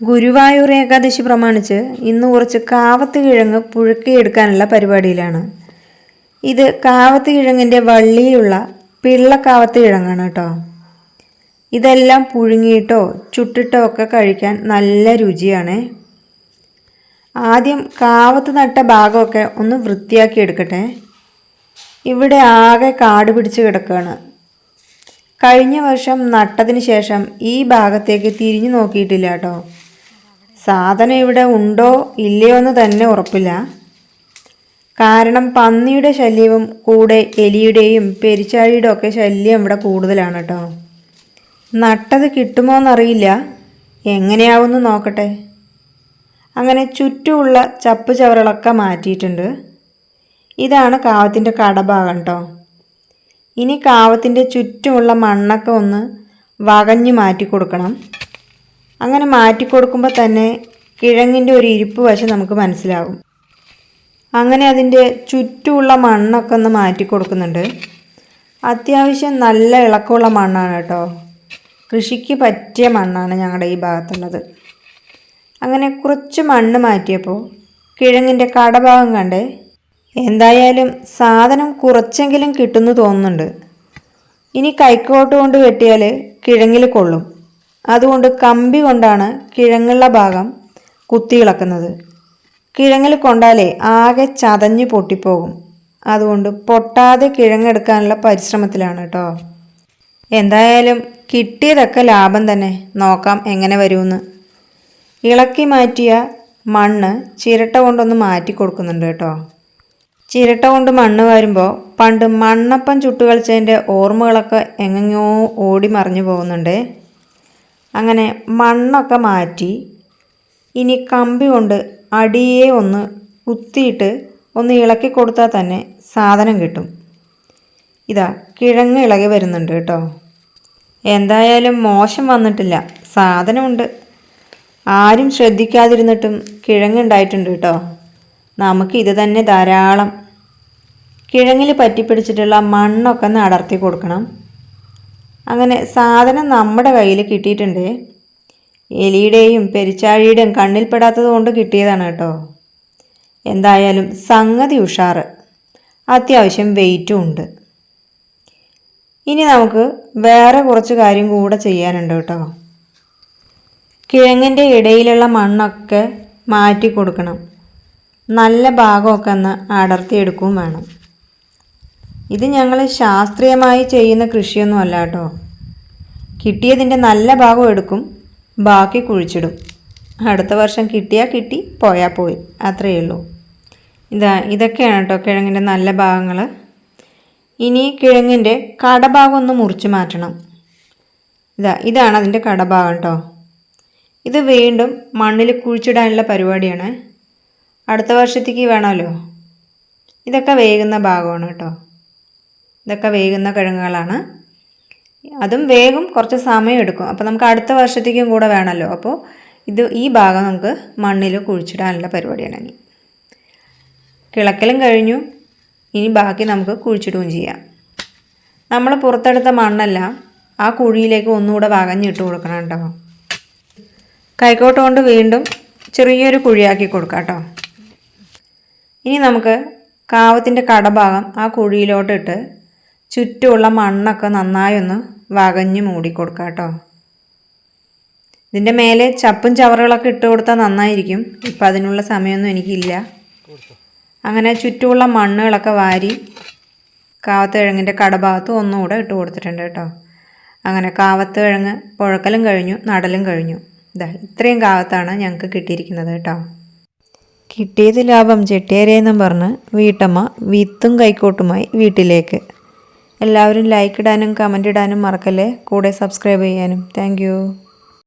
ഗുരുവായൂർ ഏകാദശി പ്രമാണിച്ച് ഇന്ന് കുറച്ച് കാവത്ത് കിഴങ്ങ് പുഴുക്കിയെടുക്കാനുള്ള പരിപാടിയിലാണ്. ഇത് കാവത്ത് കിഴങ്ങിന്റെ വള്ളിയിലുള്ള പിള്ളക്കാവത്ത് കിഴങ്ങാണ് കേട്ടോ. ഇതെല്ലാം പുഴുങ്ങിയിട്ടോ ചുട്ടിട്ടോ ഒക്കെ കഴിക്കാൻ നല്ല രുചിയാണ്. ആദ്യം കാവത്ത് നട്ട ഭാഗമൊക്കെ ഒന്ന് വൃത്തിയാക്കി എടുക്കട്ടെ. ഇവിടെ ആകെ കാട് പിടിച്ച് കിടക്കുകയാണ്. കഴിഞ്ഞ വർഷം നട്ടതിന് ശേഷം ഈ ഭാഗത്തേക്ക് തിരിഞ്ഞു നോക്കിയിട്ടില്ല കേട്ടോ. സാധനം ഇവിടെ ഉണ്ടോ ഇല്ലയോ എന്ന് തന്നെ ഉറപ്പില്ല. കാരണം പന്നിയുടെ ശല്യവും കൂടെ എലിയുടെയും പെരിച്ചാഴിയുടെ ഒക്കെ ശല്യം ഇവിടെ കൂടുതലാണ് കേട്ടോ. നട്ടത് കിട്ടുമോ എന്നറിയില്ല. എങ്ങനെയാവുമെന്ന് നോക്കട്ടെ. അങ്ങനെ ചുറ്റുമുള്ള ചപ്പ് ചവറുകളൊക്കെ മാറ്റിയിട്ടുണ്ട്. ഇതാണ് കാവത്തിന്റെ കടഭാഗം കേട്ടോ. ഇനി കാവത്തിന്റെ ചുറ്റുമുള്ള മണ്ണൊക്കെ ഒന്ന് വകഞ്ഞു മാറ്റി കൊടുക്കണം അങ്ങനെ മാറ്റി കൊടുക്കുമ്പോൾ തന്നെ കിഴങ്ങിന്റെ ഒരു ഇരിപ്പ് വശം നമുക്ക് മനസ്സിലാകും. അങ്ങനെ അതിന്റെ ചുറ്റുമുള്ള മണ്ണൊക്കെ ഒന്ന് മാറ്റി കൊടുക്കുന്നുണ്ട്. അത്യാവശ്യം നല്ല ഇളക്കമുള്ള മണ്ണാണ് കേട്ടോ. കൃഷിക്ക് പറ്റിയ മണ്ണാണ് ഞങ്ങളുടെ ഈ ഭാഗത്തുള്ളത്. അങ്ങനെ കുറച്ച് മണ്ണ് മാറ്റിയപ്പോൾ കിഴങ്ങിന്റെ കടഭാഗം കണ്ടേ എന്തായാലും സാധനം കുറച്ചെങ്കിലും കിട്ടുന്നു തോന്നുന്നുണ്ട്. ഇനി കൈക്കോട്ട് കൊണ്ട് വെട്ടിയാൽ കിഴങ്ങിൽ കൊള്ളും. അതുകൊണ്ട് കമ്പി കൊണ്ടാണ് കിഴങ്ങുള്ള ഭാഗം കുത്തിയിളക്കുന്നത് കിഴങ്ങിൽ കൊണ്ടാലേ ആകെ ചതഞ്ഞ് പൊട്ടിപ്പോകും. അതുകൊണ്ട് പൊട്ടാതെ കിഴങ്ങെടുക്കാനുള്ള പരിശ്രമത്തിലാണ് കേട്ടോ എന്തായാലും കിട്ടിയതൊക്കെ ലാഭം തന്നെ. നോക്കാം എങ്ങനെ വരുമെന്ന് ഇളക്കി മാറ്റിയ മണ്ണ് ചിരട്ട കൊണ്ടൊന്ന് മാറ്റി കൊടുക്കുന്നുണ്ട് കേട്ടോ ചിരട്ട കൊണ്ട് മണ്ണ് വരുമ്പോൾ പണ്ട് മണ്ണപ്പം ചുട്ടുകളിച്ചതിന്റെ ഓർമ്മകളൊക്കെ എങ്ങനെയോ ഓടി മറിഞ്ഞു പോകുന്നുണ്ട്. അങ്ങനെ മണ്ണൊക്കെ മാറ്റി ഇനി കമ്പി കൊണ്ട് അടിയെ ഒന്ന് കുത്തിയിട്ട് ഒന്ന് ഇളക്കി കൊടുത്താൽ തന്നെ സാധനം കിട്ടും. ഇതാ കിഴങ്ങ് ഇളകി വരുന്നുണ്ട് കേട്ടോ. എന്തായാലും മോശം വന്നിട്ടില്ല. സാധനമുണ്ട്. ആരും ശ്രദ്ധിക്കാതിരുന്നിട്ടും കിഴങ്ങുണ്ടായിട്ടുണ്ട് കേട്ടോ. നമുക്ക് ഇത് തന്നെ ധാരാളം. കിഴങ്ങിൽ പറ്റിപ്പിടിച്ചിട്ടുള്ള മണ്ണൊക്കെ ഒന്ന് അടർത്തി കൊടുക്കണം. അങ്ങനെ സാധനം നമ്മുടെ കയ്യിൽ കിട്ടിയിട്ടുണ്ട്. എലിയുടെയും പെരിച്ചാഴിയുടെയും കണ്ണിൽപ്പെടാത്തത് കൊണ്ട് കിട്ടിയതാണ് കേട്ടോ. എന്തായാലും സംഗതി ഉഷാറ്. അത്യാവശ്യം വെയിറ്റും ഉണ്ട്. ഇനി നമുക്ക് വേറെ കുറച്ച് കാര്യം കൂടെ ചെയ്യാനുണ്ട് കേട്ടോ. കിഴങ്ങിന്റെ ഇടയിലുള്ള മണ്ണൊക്കെ മാറ്റി കൊടുക്കണം. നല്ല ഭാഗമൊക്കെ ഒന്ന് അടർത്തിയെടുക്കുകയും വേണം. ഇത് ഞങ്ങൾ ശാസ്ത്രീയമായി ചെയ്യുന്ന കൃഷിയൊന്നും അല്ല കേട്ടോ കിട്ടിയതിന്റെ നല്ല ഭാഗം എടുക്കും ബാക്കി കുഴിച്ചിടും. അടുത്ത വർഷം കിട്ടിയാൽ കിട്ടി പോയാൽ പോയി. അത്രയേ ഉള്ളൂ. ഇതാ ഇതൊക്കെയാണ് കേട്ടോ കിഴങ്ങിന്റെ നല്ല ഭാഗങ്ങൾ ഇനി കിഴങ്ങിന്റെ കടഭാഗം ഒന്ന് മുറിച്ച് മാറ്റണം. ഇതാ ഇതാണ് അതിന്റെ കടഭാഗം കേട്ടോ. ഇത് വീണ്ടും മണ്ണിൽ കുഴിച്ചിടാനുള്ള പരിപാടിയാണ്. അടുത്ത വർഷത്തേക്ക് വേണമല്ലോ. ഇതൊക്കെ വേകുന്ന ഭാഗമാണ് കേട്ടോ. ഇതൊക്കെ വേകുന്ന കിഴങ്ങുകളാണ്. അതും വേഗം കുറച്ച് സമയം എടുക്കും. അപ്പോൾ നമുക്ക് അടുത്ത വർഷത്തേക്കും കൂടെ വേണമല്ലോ അപ്പോൾ ഇത് ഈ ഭാഗം നമുക്ക് മണ്ണിൽ കുഴിച്ചിടാനുള്ള പരിപാടിയാണ് ഇനി. കിളക്കലും കഴിഞ്ഞു. ഇനി ബാക്കി നമുക്ക് കുഴിച്ചിടുകയും ചെയ്യാം. നമ്മൾ പുറത്തെടുത്ത മണ്ണല്ല ആ കുഴിയിലേക്ക് ഒന്നുകൂടെ വകഞ്ഞിട്ട് കൊടുക്കണം കേട്ടോ. കൈക്കോട്ട് കൊണ്ട് വീണ്ടും ചെറിയൊരു കുഴിയാക്കി കൊടുക്കാം കേട്ടോ. ഇനി നമുക്ക് കാവത്തിന്റെ കടഭാഗം ആ കുഴിയിലോട്ടിട്ട് ചുറ്റുമുള്ള മണ്ണൊക്കെ നന്നായി ഒന്ന് വകഞ്ഞ് മൂടിക്കൊടുക്കുക കേട്ടോ ഇതിന്റെ മേലെ ചപ്പും ചവറുകളൊക്കെ ഇട്ട് കൊടുത്താൽ നന്നായിരിക്കും. ഇപ്പം അതിനുള്ള സമയമൊന്നും എനിക്കില്ല. അങ്ങനെ ചുറ്റുമുള്ള മണ്ണുകളൊക്കെ വാരി കാവത്തുകിഴങ്ങിന്റെ കടഭാഗത്തും കടഭാഗത്ത് ഒന്നുകൂടെ ഇട്ട് കൊടുത്തിട്ടുണ്ട് കേട്ടോ. അങ്ങനെ കാവത്ത് കിഴങ്ങ് പുഴക്കലും കഴിഞ്ഞു നടലും കഴിഞ്ഞു. ഇതാ ഇത്രയും കാവത്താണ് ഞങ്ങൾക്ക് കിട്ടിയിരിക്കുന്നത് കേട്ടോ. കിട്ടിയത് ലാഭം ചെട്ടിയേരെയെന്നും പറഞ്ഞ് വീട്ടമ്മ വിത്തും കൈക്കോട്ടുമായി വീട്ടിലേക്ക്. എല്ലാവരും ലൈക്ക് ഇടാനും കമന്റ് ഇടാനും മറക്കല്ലേ? കൂടെ സബ്സ്ക്രൈബ് ചെയ്യാനും. താങ്ക്